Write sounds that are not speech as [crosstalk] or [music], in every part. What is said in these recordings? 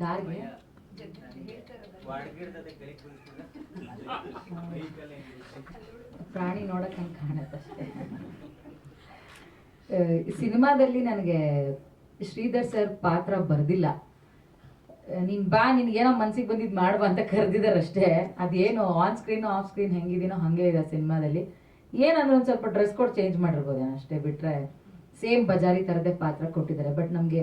ಯಾರಿಗೆ? ಪ್ರಾಣಿ ನೋಡಕ್ ಹಂಗೆ ಕಾಣತ್ತಷ್ಟೇ. ಸಿನಿಮಾದಲ್ಲಿ ನನಗೆ ಶ್ರೀಧರ್ ಸರ್ ಪಾತ್ರ ಬರ್ದಿಲ್ಲ. ನೀನ್ ಬಾ ನಿನ್ಗೇನೋ ಮನ್ಸಿಗೆ ಬಂದಿದ್ ಮಾಡುವ ಅಂತ ಕರೆದಿದಾರಷ್ಟೇ. ಅದೇನು ಆನ್ ಸ್ಕ್ರೀನ್ ಆಫ್ ಸ್ಕ್ರೀನ್ ಹೆಂಗಿದೀನೋ ಹಂಗೆ ಇದೆ ಸಿನಿಮಾದಲ್ಲಿ. ಏನಂದ್ರೆ ಒಂದು ಸ್ವಲ್ಪ ಡ್ರೆಸ್ ಕೋಡ್ ಚೇಂಜ್ ಮಾಡಿರ್ಬೋದೇನೋ ಅಷ್ಟೇ ಬಿಟ್ರೆ. ಸೇಮ್ ಬಜಾರಿ ಥರದೇ ಪಾತ್ರ ಕೊಟ್ಟಿದ್ದಾರೆ. ಬಟ್ ನಮಗೆ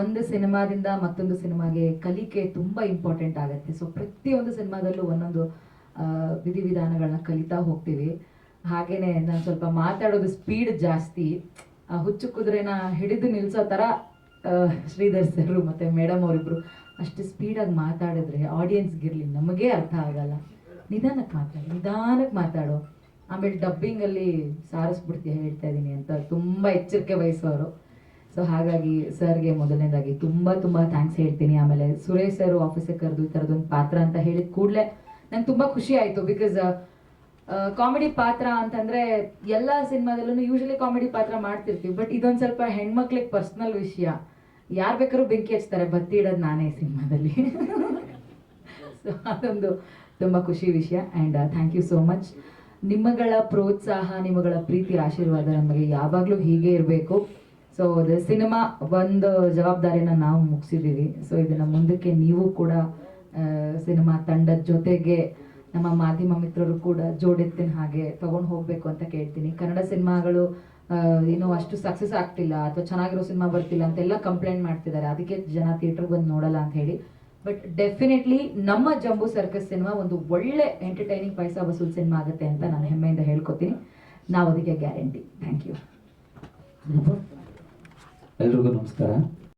ಒಂದು ಸಿನಿಮಾದಿಂದ ಮತ್ತೊಂದು ಸಿನಿಮಾಗೆ ಕಲಿಕೆ ತುಂಬ ಇಂಪಾರ್ಟೆಂಟ್ ಆಗುತ್ತೆ. ಸೊ ಪ್ರತಿಯೊಂದು ಸಿನಿಮಾದಲ್ಲೂ ಒಂದೊಂದು ವಿಧಿವಿಧಾನಗಳನ್ನ ಕಲಿತಾ ಹೋಗ್ತೀವಿ. ಹಾಗೇನೆ ನಾನು ಸ್ವಲ್ಪ ಮಾತಾಡೋದು ಸ್ಪೀಡ್ ಜಾಸ್ತಿ. ಹುಚ್ಚು ಕುದುರೆನ ಹಿಡಿದು ನಿಲ್ಸೋ ಥರ ಶ್ರೀಧರ್ ಸರ್ ಮತ್ತೆ ಮೇಡಮ್ ಅವರಿಬ್ರು ಅಷ್ಟು ಸ್ಪೀಡಾಗಿ ಮಾತಾಡಿದ್ರೆ ಆಡಿಯನ್ಸ್ಗಿರಲಿ ನಮಗೇ ಅರ್ಥ ಆಗಲ್ಲ. ನಿಧಾನಕ್ಕೆ ಮಾತಾಡಿ ನಿಧಾನಕ್ಕೆ ಮಾತಾಡು. ಆಮೇಲೆ ಡಬ್ಬಿಂಗಲ್ಲಿ ಸಾರಿಸ್ಬಿಡ್ತೀಯ ಹೇಳ್ತಾ ಇದ್ದೀನಿ ಅಂತ ತುಂಬ ಎಚ್ಚರಿಕೆ ವಹಿಸೋರು ಸೊ ಹಾಗಾಗಿ ಸರ್ಗೆ ಮೊದಲನೇದಾಗಿ ತುಂಬ ತುಂಬ ಥ್ಯಾಂಕ್ಸ್ ಹೇಳ್ತೀನಿ. ಆಮೇಲೆ ಸುರೇಶ್ ಸರ್ ಆಫೀಸಿಗೆ ಕರೆದು ಈ ಥರದೊಂದು ಪಾತ್ರ ಅಂತ ಹೇಳಿದ ಕೂಡಲೇ ನಂಗೆ ತುಂಬ ಖುಷಿ ಆಯಿತು ಬಿಕಾಸ್ ಕಾಮಿಡಿ ಪಾತ್ರ ಅಂತಂದ್ರೆ ಎಲ್ಲ ಸಿನಿಮಾದಲ್ಲೂ ಯೂಶಲಿ ಕಾಮಿಡಿ ಪಾತ್ರ ಮಾಡ್ತಿರ್ತೀವಿ. ಬಟ್ ಇದೊಂದು ಸ್ವಲ್ಪ ಹೆಣ್ಮಕ್ಳಿಗೆ ಪರ್ಸ್ನಲ್ ವಿಷಯ. ಯಾರು ಬೇಕಾದ್ರೂ ಬೆಂಕಿ ಹಚ್ತಾರೆ, ಬತ್ತಿ ಇಡೋದು ನಾನೇ ಸಿನಿಮಾದಲ್ಲಿ. [laughs] ಸೊ ಅದೊಂದು ತುಂಬ ಖುಷಿ ವಿಷಯ. And thank you so much ನಿಮ್ಮಗಳ ಪ್ರೋತ್ಸಾಹ, ನಿಮ್ಮಗಳ ಪ್ರೀತಿ ಆಶೀರ್ವಾದ ನಮಗೆ ಯಾವಾಗಲೂ ಹೀಗೆ ಇರಬೇಕು. ಸೊ ಸಿನಿಮಾ ಒಂದು ಜವಾಬ್ದಾರಿನ ನಾವು ಮುಗಿಸಿದ್ದೀವಿ. ಸೊ ಇದನ್ನು ಮುಂದಕ್ಕೆ ನೀವು ಕೂಡ ಸಿನಿಮಾ ತಂಡದ ಜೊತೆಗೆ ನಮ್ಮ ಮಾಧ್ಯಮ ಮಿತ್ರರು ಕೂಡ ಜೋಡೆತ್ತಿನ ಹಾಗೆ ತಗೊಂಡು ಹೋಗಬೇಕು ಅಂತ ಕೇಳ್ತೀನಿ. ಕನ್ನಡ ಸಿನಿಮಾಗಳು ಏನು ಅಷ್ಟು ಸಕ್ಸಸ್ ಆಗ್ತಿಲ್ಲ ಅಥವಾ ಚೆನ್ನಾಗಿರೋ ಸಿನಿಮಾ ಬರ್ತಿಲ್ಲ ಅಂತೆಲ್ಲ ಕಂಪ್ಲೇಂಟ್ ಮಾಡ್ತಿದ್ದಾರೆ. ಅದಕ್ಕೆ ಜನ ಥಿಯೇಟರ್ಗೆ ಬಂದು ನೋಡಲ್ಲ ಅಂತ ಹೇಳಿ. ಬಟ್ ಡೆಫಿನೆಟ್ಲಿ ನಮ್ಮ ಜಂಬೂ ಸರ್ಕಸ್ ಸಿನಿಮಾ ಒಂದು ಒಳ್ಳೆ ಎಂಟರ್ಟೈನಿಂಗ್ ಪೈಸಾ ವಸೂಲ್ ಸಿನಿಮಾ ಆಗುತ್ತೆ ಅಂತ ನಾನು ಹೆಮ್ಮೆಯಿಂದ ಹೇಳ್ಕೊತೀನಿ. ನಾವು ಅದಕ್ಕೆ ಗ್ಯಾರಂಟಿ. ಥ್ಯಾಂಕ್ ಯು ಎಲ್ರಿಗೂ ನಮಸ್ಕಾರ.